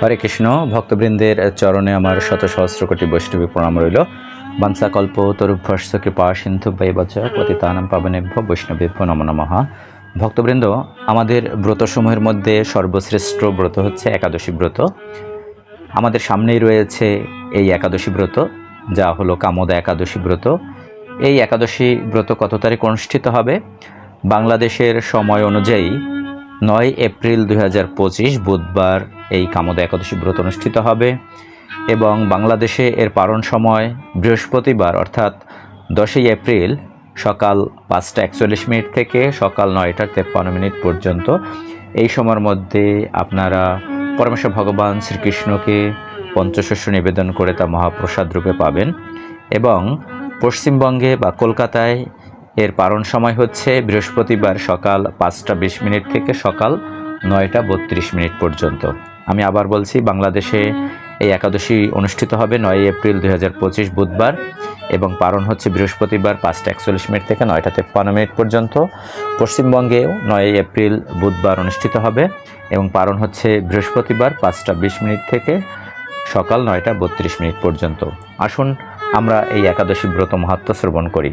হরে কৃষ্ণ, ভক্তবৃন্দের চরণে আমার শত সহস্র কোটি বৈষ্ণবী প্রণাম রইল। বাংসা কল্প তরুভ্যস্য কৃপা, সিন্ধু বৈবচ পতিতানাম, পাবনেভ্য, বৈষ্ণবেভ্য, নম নমঃ। ভক্তবৃন্দ, আমাদের ব্রতসমূহের মধ্যে সর্বশ্রেষ্ঠ ব্রত হচ্ছে একাদশী ব্রত। আমাদের সামনেই রয়েছে এই একাদশী ব্রত, যা হলো কামদা একাদশী ব্রত। এই একাদশী ব্রত কত তারিখ অনুষ্ঠিত হবে? বাংলাদেশের সময় অনুযায়ী নয় এপ্রিল দু হাজার পঁচিশ বুধবার এই কামদা একাদশী ব্রত অনুষ্ঠিত হবে এবং বাংলাদেশে এর পালন সময় বৃহস্পতিবার, অর্থাৎ দশই এপ্রিল সকাল পাঁচটা একচল্লিশ মিনিট থেকে সকাল নয়টা তেপ্পান্ন মিনিট পর্যন্ত। এই সময়ের মধ্যে আপনারা পরমেশ্বর ভগবান শ্রীকৃষ্ণকে পঞ্চশস্য নিবেদন করে তা মহাপ্রসাদ রূপে পাবেন এবং পশ্চিমবঙ্গে বা কলকাতায় এর পালন সময় হচ্ছে বৃহস্পতিবার সকাল পাঁচটা বিশ মিনিট থেকে সকাল নয়টা বত্রিশ মিনিট পর্যন্ত। আমি আবার বলছি, বাংলাদেশে এই একাদশী অনুষ্ঠিত হবে নয় এপ্রিল দু হাজার পঁচিশ বুধবার এবং পারণ হচ্ছে বৃহস্পতিবার পাঁচটা একচল্লিশ মিনিট থেকে নয়টা তেপ্পান্ন মিনিট পর্যন্ত। পশ্চিমবঙ্গেও নয় এপ্রিল বুধবার অনুষ্ঠিত হবে এবং পারণ হচ্ছে বৃহস্পতিবার পাঁচটা বিশ মিনিট থেকে সকাল নয়টা বত্রিশ মিনিট পর্যন্ত। আসুন আমরা এই একাদশী ব্রত মাহাত্ম শ্রবণ করি।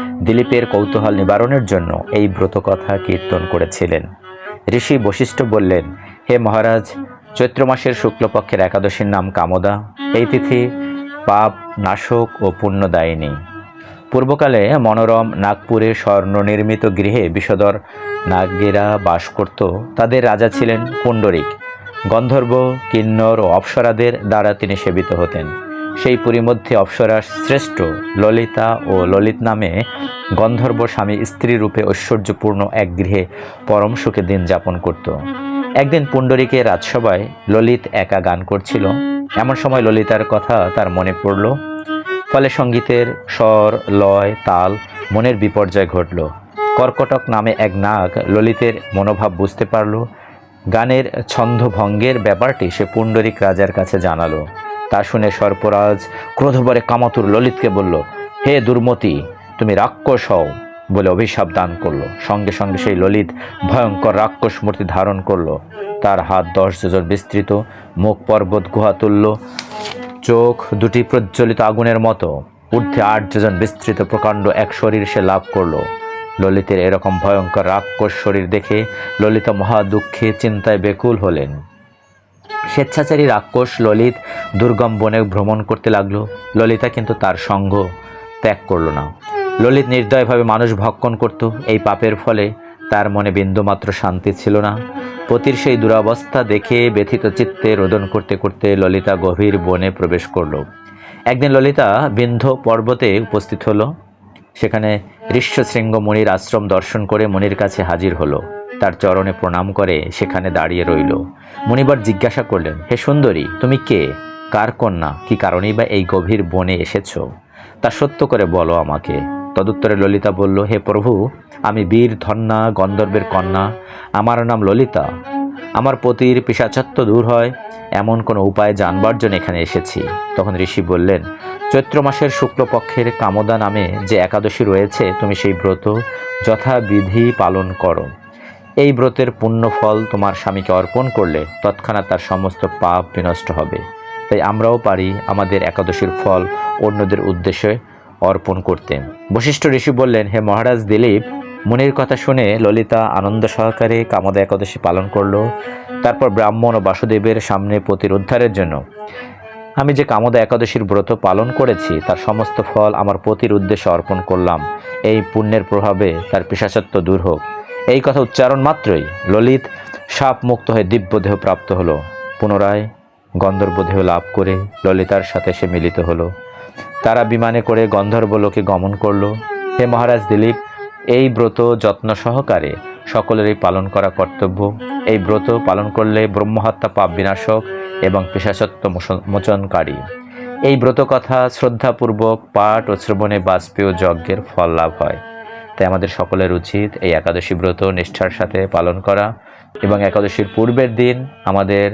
দিলীপের কৌতূহল নিবারণের জন্য এই ব্রত কথা কীর্তন করেছিলেন। ঋষি বশিষ্ঠ বললেন, হে মহারাজ, চৈত্র মাসের শুক্লপক্ষের একাদশীর নাম কামদা। এই তিথি পাপ, নাশক ও পুণ্যদায়িনী। পূর্বকালে মনোরম নাগপুরে স্বর্ণ নির্মিত গৃহে বিষধর নাগেরা বাস করত। তাদের রাজা ছিলেন পুণ্ডরিক। গন্ধর্ব, কিন্নর ও অপ্সরাদের দ্বারা তিনি সেবিত হতেন। সেই পুরীর মধ্যে অপ্সরা শ্রেষ্ঠ ললিতা ও ললিত নামে গন্ধর্ব স্বামী স্ত্রী রূপে ঐশ্বর্যপূর্ণ এক গৃহে পরম সুখে দিন যাপন করত। একদিন পুণ্ডরীকে রাজসভায় ললিত একা গান করছিল। এমন সময় ললিতার কথা তার মনে পড়ল। ফলে সঙ্গীতের স্বর, লয়, তাল মনের বিপর্যয় ঘটল। কর্কটক নামে এক নাগ ললিতের মনোভাব বুঝতে পারল। গানের ছন্দভঙ্গের ব্যাপারটি সে পুণ্ডরিক রাজার কাছে জানালো। তা শুনে সর্পরাজ ক্রোধভরে কামাতুর ললিতকে বলল, হে দুর্মতি, তুমি রাক্ষস হও, বলে অভিশাপ দান করল। সঙ্গে সঙ্গে সেই ললিত ভয়ঙ্কর রাক্ষস মূর্তি ধারণ করল। তার হাত দশ যোজন বিস্তৃত, মুখ পর্বত গুহা তুল্য চোখ দুটি প্রজ্বলিত আগুনের মতো, ঊর্ধ্বে আট যোজন বিস্তৃত প্রকাণ্ড এক শরীর সে লাভ করল। ললিতের এরকম ভয়ঙ্কর রাক্ষস শরীর দেখে ললিতা মহা দুঃখে চিন্তায় বেকুল হলেন। স্বেচ্ছাচারী রাক্ষস ললিত দুর্গম বনে ভ্রমণ করতে লাগল। ললিতা কিন্তু তার সঙ্গ ত্যাগ করল না। ললিত নির্দয়ভাবে মানুষ ভক্ষণ করত। এই পাপের ফলে তার মনে বিন্দুমাত্র শান্তি ছিল না। পতির সেই দুরাবস্থা দেখে ব্যথিত চিত্তে রোদন করতে করতে ললিতা গভীর বনে প্রবেশ করল। একদিন ললিতা বিন্ধ পর্বতে উপস্থিত হলো। সেখানে ঋষ্যশৃঙ্গ মুনির আশ্রম দর্শন করে মুনির কাছে হাজির হলো। তার চরণে প্রণাম করে সেখানে দাঁড়িয়ে রইল। মুনিবার জিজ্ঞাসা করলেন, হে সুন্দরী, তুমি কে? কার কন্যা? কি কারণেই বা এই গভীর বনে এসেছ? তা সত্য করে বলো আমাকে। তদুত্তরে ললিতা বলল, হে প্রভু, আমি বীর, ধন্যা, গন্ধর্বের কন্যা। আমার নাম ললিতা। আমার পতির পিসাচত্ব দূর হয়। এমন কোনো উপায় জানবার জন্য এখানে এসেছি। তখন ঋষি বললেন, চৈত্র মাসের শুক্লপক্ষের কামদা নামে যে একাদশী রয়েছে, তুমি সেই ব্রত যথাবিধি পালন করো। এই ব্রতের পুণ্য ফল তোমার স্বামীকে অর্পণ করলে তৎক্ষণাৎ তার সমস্ত পাপ বিনষ্ট হবে। তাই আমরাও পারি আমাদের একাদশীর ফল অন্যদের উদ্দেশ্যে অর্পণ করতে। বশিষ্ঠ ঋষি বললেন, হে মহারাজ দিলীপ, মুনির কথা শুনে ললিতা আনন্দ সহকারে কামদা একাদশী পালন করল, তারপর ব্রাহ্মণ ও বাসুদেবের সামনে পতির উদ্ধারের জন্য। আমি যে কামদা একাদশীর ব্রত পালন করেছি, তার সমস্ত ফল আমার পতির উদ্দেশ্যে অর্পণ করলাম। এই পুণ্যের প্রভাবে তার পিসাচত্ব দূর হোক। এই কথা উচ্চারণ মাত্রই ললিত সাপ মুক্ত হয়ে দিব্য দেহ প্রাপ্ত হলো। পুনরায় গন্ধর্ব দেহ লাভ করে ললিতার সাথে সে মিলিত হলো। তারা বিমানে করে গন্ধর্ব লোকে গমন করল। হে মহারাজ দিলীপ, এই ব্রত যত্ন সহকারে সকলেরই পালন করা কর্তব্য। এই ব্রত পালন করলে ব্রহ্মহত্যা, পাপ বিনাশক এবং পেশাসত্ব মোচনকারী। এই ব্রত কথা শ্রদ্ধাপূর্বক পাঠ ও শ্রবণে বাজপেয় যজ্ঞের ফল লাভ হয়। তাই আমাদের সকলের উচিত এই একাদশী ব্রত নিষ্ঠার সাথে পালন করা এবং একাদশীর পূর্বের দিন আমাদের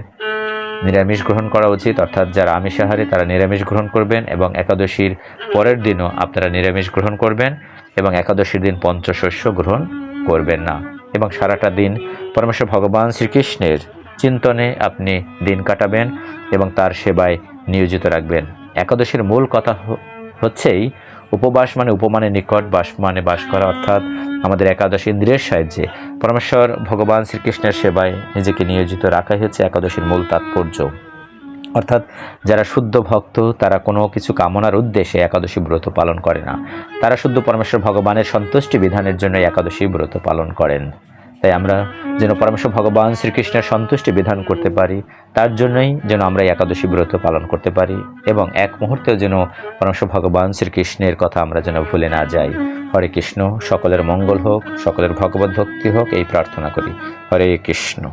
নিরামিষ গ্রহণ করা উচিত, অর্থাৎ যারা আমিষাহারী তারা নিরামিষ গ্রহণ করবেন এবং একাদশীর পরের দিনও আপনারা নিরামিষ গ্রহণ করবেন এবং একাদশীর দিন পঞ্চশস্য গ্রহণ করবেন না। এবং সারাটা দিন পরমেশ্বর ভগবান শ্রীকৃষ্ণের চিন্তনে আপনি দিন কাটাবেন এবং তার সেবায় নিয়োজিত রাখবেন। একাদশীর মূল কথা হচ্ছেই উপবাস মানে উপমানে নিকট বাস মানে বাস করা, অর্থাৎ আমাদের একাদশ ইন্দ্রিয়ের সাহায্যে। পরমেশ্বর ভগবান শ্রীকৃষ্ণের সেবায় নিজেকে নিয়োজিত রাখাই হচ্ছে একাদশীর মূল তাৎপর্য। অর্থাৎ যারা শুদ্ধ ভক্ত, তারা কোনো কিছু কামনার উদ্দেশ্যে একাদশী ব্রত পালন করে না। তারা শুদ্ধ পরমেশ্বর ভগবানের সন্তুষ্টি বিধানের জন্য একাদশী ব্রত পালন করেন। তাই আমরা যেন পরমেশ্বর ভগবান শ্রীকৃষ্ণের সন্তুষ্টি বিধান করতে পারি, তার জন্যই যেন আমরা একাদশী ব্রত পালন করতে পারি এবং এক মুহূর্তেও যেন পরমেশ্বর ভগবান শ্রীকৃষ্ণের কথা আমরা যেন ভুলে না যাই। হরে কৃষ্ণ, সকলের মঙ্গল হোক, সকলের ভগবত ভক্তি হোক, এই প্রার্থনা করি। হরে কৃষ্ণ।